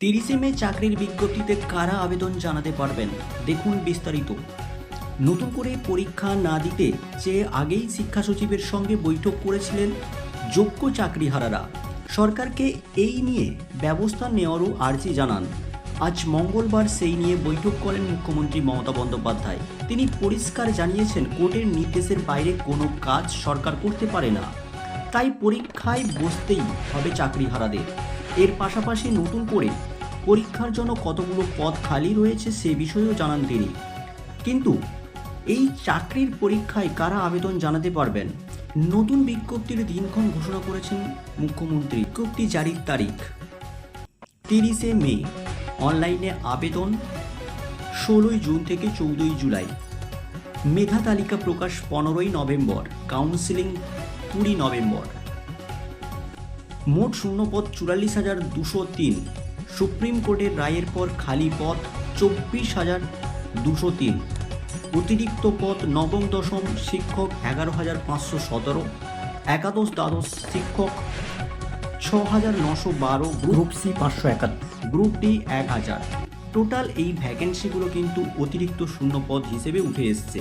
তিরিশে মে চাকরির বিজ্ঞপ্তিতে কারা আবেদন জানাতে পারবেন? দেখুন বিস্তারিত। নতুন করে পরীক্ষা না দিতে চেয়ে আগেই শিক্ষা সচিবের সঙ্গে বৈঠক করেছিলেন যোগ্য চাকরিহারারা। সরকারকে এই নিয়ে ব্যবস্থা নেওয়ারও আর্জি জানান। আজ মঙ্গলবার সেই নিয়ে বৈঠক করেন মুখ্যমন্ত্রী মমতা বন্দ্যোপাধ্যায়। তিনি পরিষ্কার জানিয়েছেন, কোর্টের নির্দেশের বাইরে কোনো কাজ সরকার করতে পারে না। তাই পরীক্ষায় বসতেই হবে চাকরিহারাদের। এর পাশাপাশি নতুন করে পরীক্ষার জন্য কতগুলো পদ খালি রয়েছে সে বিষয়েও জানান তিনি। কিন্তু এই চাকরির পরীক্ষায় কারা আবেদন জানাতে পারবেন? নতুন বিজ্ঞপ্তির দিনক্ষণ ঘোষণা করেছেন মুখ্যমন্ত্রী। বিজ্ঞপ্তি জারির তারিখ তিরিশে মে। অনলাইনে আবেদন ষোলোই জুন থেকে চৌদ্দই জুলাই। মেধা তালিকা প্রকাশ পনেরোই নভেম্বর। কাউন্সিলিং কুড়ি নভেম্বর। মোট শূন্যপদ চুরাল্লিশ হাজার দুশো তিন। সুপ্রিম কোর্টের রায়ের পর খালি পদ চব্বিশ হাজার দুশো তিন। অতিরিক্ত পদ নবম দশম শিক্ষক এগারো হাজার পাঁচশো সতেরো। একাদশ দ্বাদশ শিক্ষক ছ হাজার নশো বারো। গ্রুপ সি পাঁচশো একাত্তর গ্রুপ ডি এক হাজার। টোটাল এই ভ্যাকেন্সিগুলো কিন্তু অতিরিক্ত শূন্য পদ হিসেবে উঠে এসছে।